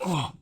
O!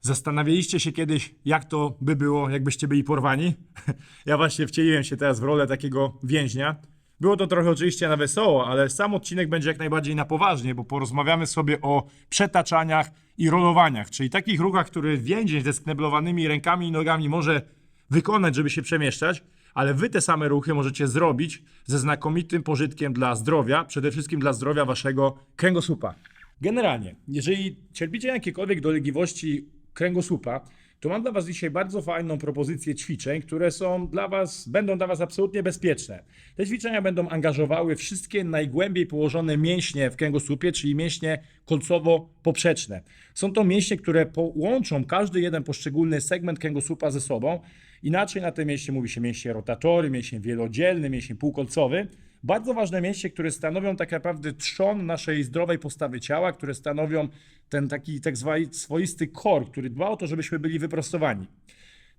Zastanawialiście się kiedyś, jak to by było, jakbyście byli porwani? Ja właśnie wcieliłem się teraz w rolę takiego więźnia, było to trochę oczywiście na wesoło, ale sam odcinek będzie jak najbardziej na poważnie, bo porozmawiamy sobie o przetaczaniach i rolowaniach, czyli takich ruchach, które więzień ze skneblowanymi rękami i nogami może wykonać, żeby się przemieszczać, ale wy te same ruchy możecie zrobić ze znakomitym pożytkiem dla zdrowia, przede wszystkim dla zdrowia waszego kręgosłupa. Generalnie, jeżeli cierpicie na jakiekolwiek dolegliwości kręgosłupa, to mam dla Was dzisiaj bardzo fajną propozycję ćwiczeń, które są dla Was, będą dla Was absolutnie bezpieczne. Te ćwiczenia będą angażowały wszystkie najgłębiej położone mięśnie w kręgosłupie, czyli mięśnie kolcowo-poprzeczne. Są to mięśnie, które połączą każdy jeden poszczególny segment kręgosłupa ze sobą. Inaczej na te mięśnie mówi się mięśnie rotatory, mięśnie wielodzielny, mięśnie półkolcowy. Bardzo ważne mięśnie, które stanowią tak naprawdę trzon naszej zdrowej postawy ciała, które stanowią ten taki tak zwany swoisty kor, który dba o to, żebyśmy byli wyprostowani.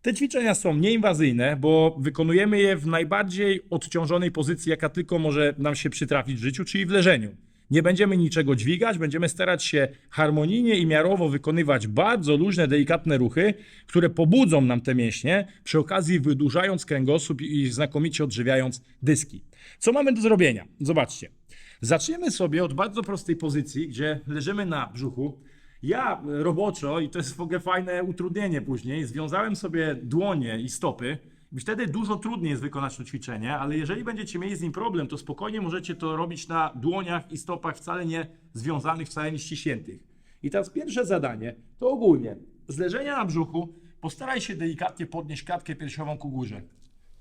Te ćwiczenia są nieinwazyjne, bo wykonujemy je w najbardziej odciążonej pozycji, jaka tylko może nam się przytrafić w życiu, czyli w leżeniu. Nie będziemy niczego dźwigać, będziemy starać się harmonijnie i miarowo wykonywać bardzo luźne, delikatne ruchy, które pobudzą nam te mięśnie, przy okazji wydłużając kręgosłup i znakomicie odżywiając dyski. Co mamy do zrobienia? Zobaczcie. Zaczniemy sobie od bardzo prostej pozycji, gdzie leżymy na brzuchu. Ja roboczo, i to jest w ogóle fajne utrudnienie później, związałem sobie dłonie i stopy. Wtedy dużo trudniej jest wykonać to ćwiczenie, ale jeżeli będziecie mieli z nim problem, to spokojnie możecie to robić na dłoniach i stopach wcale nie związanych, wcale nie ściśniętych. I teraz pierwsze zadanie to ogólnie z leżenia na brzuchu postaraj się delikatnie podnieść klatkę piersiową ku górze.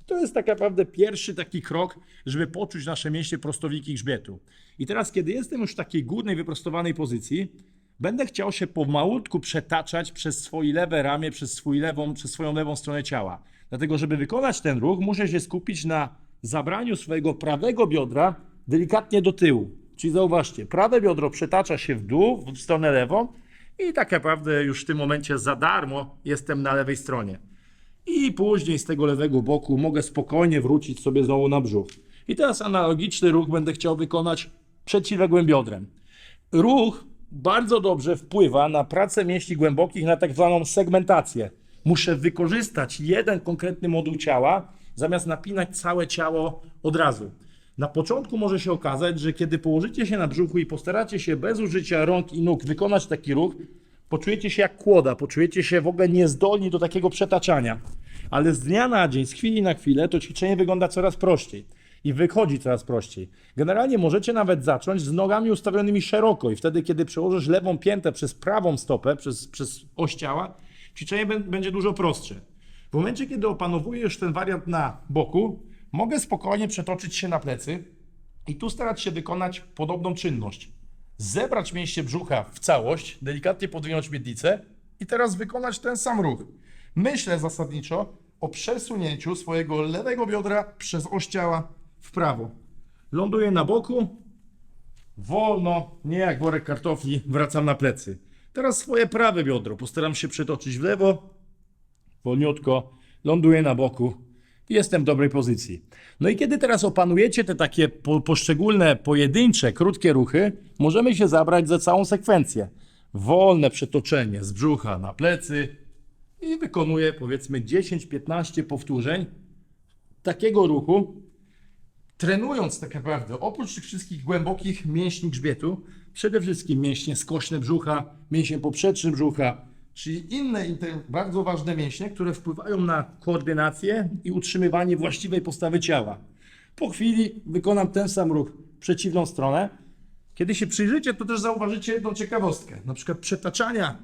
To jest tak naprawdę pierwszy taki krok, żeby poczuć nasze mięśnie prostowiki grzbietu. I teraz, kiedy jestem już w takiej górnej, wyprostowanej pozycji, będę chciał się pomalutku przetaczać przez swoje lewe ramię, przez, swój lewą, przez swoją lewą stronę ciała. Dlatego, żeby wykonać ten ruch, muszę się skupić na zabraniu swojego prawego biodra delikatnie do tyłu. Czyli zauważcie, prawe biodro przetacza się w dół, w stronę lewą i tak naprawdę już w tym momencie za darmo jestem na lewej stronie. I później z tego lewego boku mogę spokojnie wrócić sobie znowu na brzuch. I teraz analogiczny ruch będę chciał wykonać przeciwległym biodrem. Ruch bardzo dobrze wpływa na pracę mięśni głębokich, na tak zwaną segmentację. Muszę wykorzystać jeden konkretny moduł ciała, zamiast napinać całe ciało od razu. Na początku może się okazać, że kiedy położycie się na brzuchu i postaracie się bez użycia rąk i nóg wykonać taki ruch, poczujecie się jak kłoda, poczujecie się w ogóle niezdolni do takiego przetaczania. Ale z dnia na dzień, z chwili na chwilę, to ćwiczenie wygląda coraz prościej i wychodzi coraz prościej. Generalnie możecie nawet zacząć z nogami ustawionymi szeroko i wtedy, kiedy przełożysz lewą piętę przez prawą stopę, przez, przez oś ciała, ćwiczenie bę- będzie dużo prostsze. W momencie, kiedy opanowujesz ten wariant na boku, mogę spokojnie przetoczyć się na plecy i tu starać się wykonać podobną czynność. Zebrać mięśnie brzucha w całość, delikatnie podwinąć miednicę i teraz wykonać ten sam ruch. Myślę zasadniczo o przesunięciu swojego lewego biodra przez oś ciała w prawo. Ląduję na boku, wolno, nie jak worek kartofli, wracam na plecy. Teraz swoje prawe biodro postaram się przetoczyć w lewo, wolniutko, ląduję na boku i jestem w dobrej pozycji. No i kiedy teraz opanujecie te takie po, poszczególne, pojedyncze, krótkie ruchy, możemy się zabrać za całą sekwencję. Wolne przetoczenie z brzucha na plecy i wykonuję powiedzmy 10-15 powtórzeń takiego ruchu, trenując tak naprawdę oprócz tych wszystkich głębokich mięśni grzbietu, przede wszystkim mięśnie skośne brzucha, mięśnie poprzeczny brzucha, czyli inne bardzo ważne mięśnie, które wpływają na koordynację i utrzymywanie właściwej postawy ciała. Po chwili wykonam ten sam ruch w przeciwną stronę. Kiedy się przyjrzycie, to też zauważycie jedną ciekawostkę. Na przykład przetaczania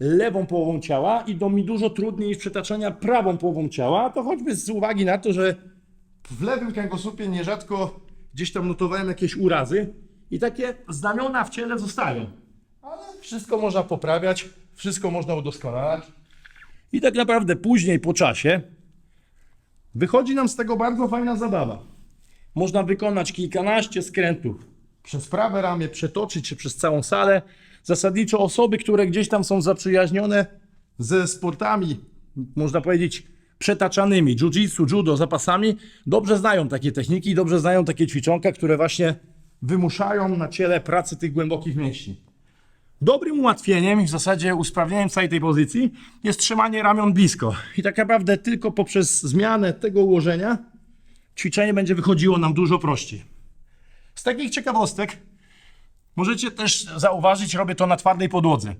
lewą połową ciała idą mi dużo trudniej niż przetaczania prawą połową ciała, to choćby z uwagi na to, że w lewym kręgosłupie nierzadko gdzieś tam notowałem jakieś urazy i takie znamiona w ciele zostają. Ale wszystko można poprawiać, wszystko można udoskonalać. I tak naprawdę później po czasie wychodzi nam z tego bardzo fajna zabawa. Można wykonać kilkanaście skrętów przez prawe ramię, przetoczyć się przez całą salę. Zasadniczo osoby, które gdzieś tam są zaprzyjaźnione ze sportami, można powiedzieć, przetaczanymi, jiu-jitsu, judo, zapasami, dobrze znają takie techniki, dobrze znają takie ćwiczonka, które właśnie wymuszają na ciele pracy tych głębokich mięśni. Dobrym ułatwieniem i w zasadzie usprawnieniem całej tej pozycji jest trzymanie ramion blisko. I tak naprawdę tylko poprzez zmianę tego ułożenia ćwiczenie będzie wychodziło nam dużo prościej. Z takich ciekawostek możecie też zauważyć, robię to na twardej podłodze.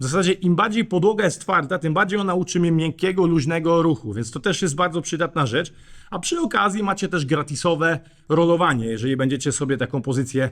W zasadzie im bardziej podłoga jest twarda, tym bardziej ona uczy mnie miękkiego, luźnego ruchu, więc to też jest bardzo przydatna rzecz. A przy okazji macie też gratisowe rolowanie, jeżeli będziecie sobie taką pozycję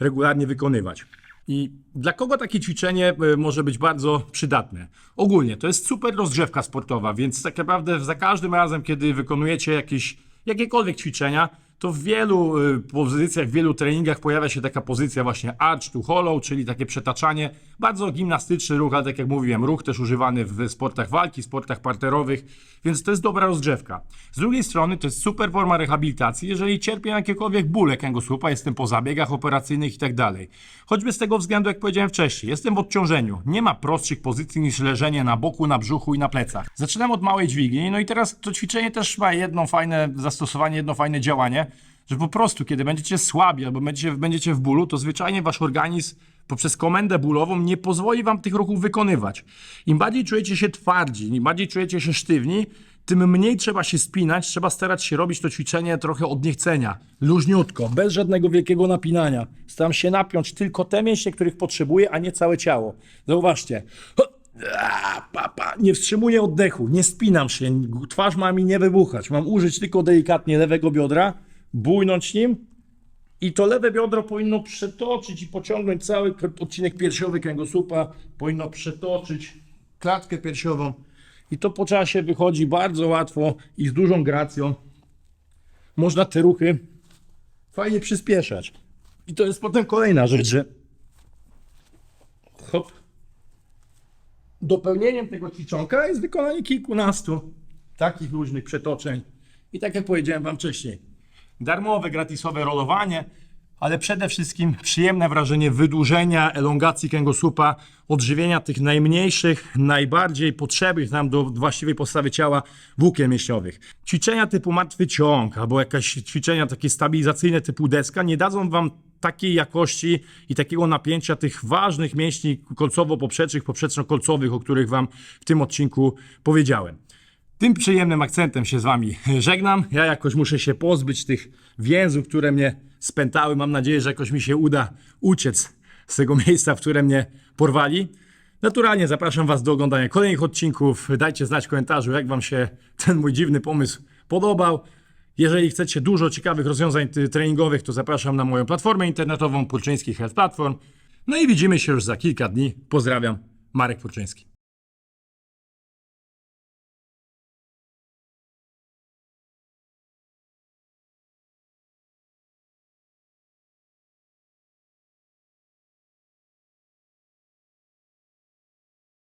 regularnie wykonywać. I dla kogo takie ćwiczenie y, może być bardzo przydatne? Ogólnie to jest super rozgrzewka sportowa, więc tak naprawdę za każdym razem, kiedy wykonujecie jakieś, jakiekolwiek ćwiczenia, to w wielu y, pozycjach, w wielu treningach pojawia się taka pozycja właśnie arch to hollow, czyli takie przetaczanie. Bardzo gimnastyczny ruch, ale tak jak mówiłem, ruch też używany w sportach walki, sportach parterowych, więc to jest dobra rozgrzewka. Z drugiej strony to jest super forma rehabilitacji, jeżeli cierpię jakiekolwiek bóle kręgosłupa, jestem po zabiegach operacyjnych i tak dalej. Choćby z tego względu, jak powiedziałem wcześniej, jestem w odciążeniu. Nie ma prostszych pozycji niż leżenie na boku, na brzuchu i na plecach. Zaczynam od małej dźwigni, no i teraz to ćwiczenie też ma jedno fajne zastosowanie, jedno fajne działanie, że po prostu, kiedy będziecie słabi albo będziecie, będziecie w bólu, to zwyczajnie wasz organizm poprzez komendę bólową nie pozwoli wam tych ruchów wykonywać. Im bardziej czujecie się twardzi, im bardziej czujecie się sztywni, tym mniej trzeba się spinać, trzeba starać się robić to ćwiczenie trochę od niechcenia, luźniutko, bez żadnego wielkiego napinania. Staram się napiąć tylko te mięśnie, których potrzebuję, a nie całe ciało. Zauważcie. Nie wstrzymuję oddechu, nie spinam się, twarz ma mi nie wybuchać. Mam użyć tylko delikatnie lewego biodra, bujnąć nim i to lewe biodro powinno przetoczyć i pociągnąć cały odcinek piersiowy kręgosłupa, powinno przetoczyć klatkę piersiową. I to po czasie wychodzi bardzo łatwo i z dużą gracją. Można te ruchy fajnie przyspieszać. I to jest potem kolejna rzecz, że hop. Dopełnieniem tego ćwiczonka jest wykonanie kilkunastu takich luźnych przetoczeń. I tak jak powiedziałem Wam wcześniej, darmowe, gratisowe rolowanie, ale przede wszystkim przyjemne wrażenie wydłużenia, elongacji kręgosłupa, odżywienia tych najmniejszych, najbardziej potrzebnych nam do właściwej postawy ciała włókien mięśniowych. Ćwiczenia typu martwy ciąg albo jakieś ćwiczenia takie stabilizacyjne typu deska nie dadzą Wam takiej jakości i takiego napięcia tych ważnych mięśni kolcowo-poprzecznych, poprzeczno-kolcowych, o których Wam w tym odcinku powiedziałem. Tym przyjemnym akcentem się z Wami żegnam. Ja jakoś muszę się pozbyć tych więzów, które mnie spętały. Mam nadzieję, że jakoś mi się uda uciec z tego miejsca, w które mnie porwali. Naturalnie zapraszam Was do oglądania kolejnych odcinków. Dajcie znać w komentarzu, jak Wam się ten mój dziwny pomysł podobał. Jeżeli chcecie dużo ciekawych rozwiązań treningowych, to zapraszam na moją platformę internetową Purczyński Health Platform. No i widzimy się już za kilka dni. Pozdrawiam, Marek Purczyński.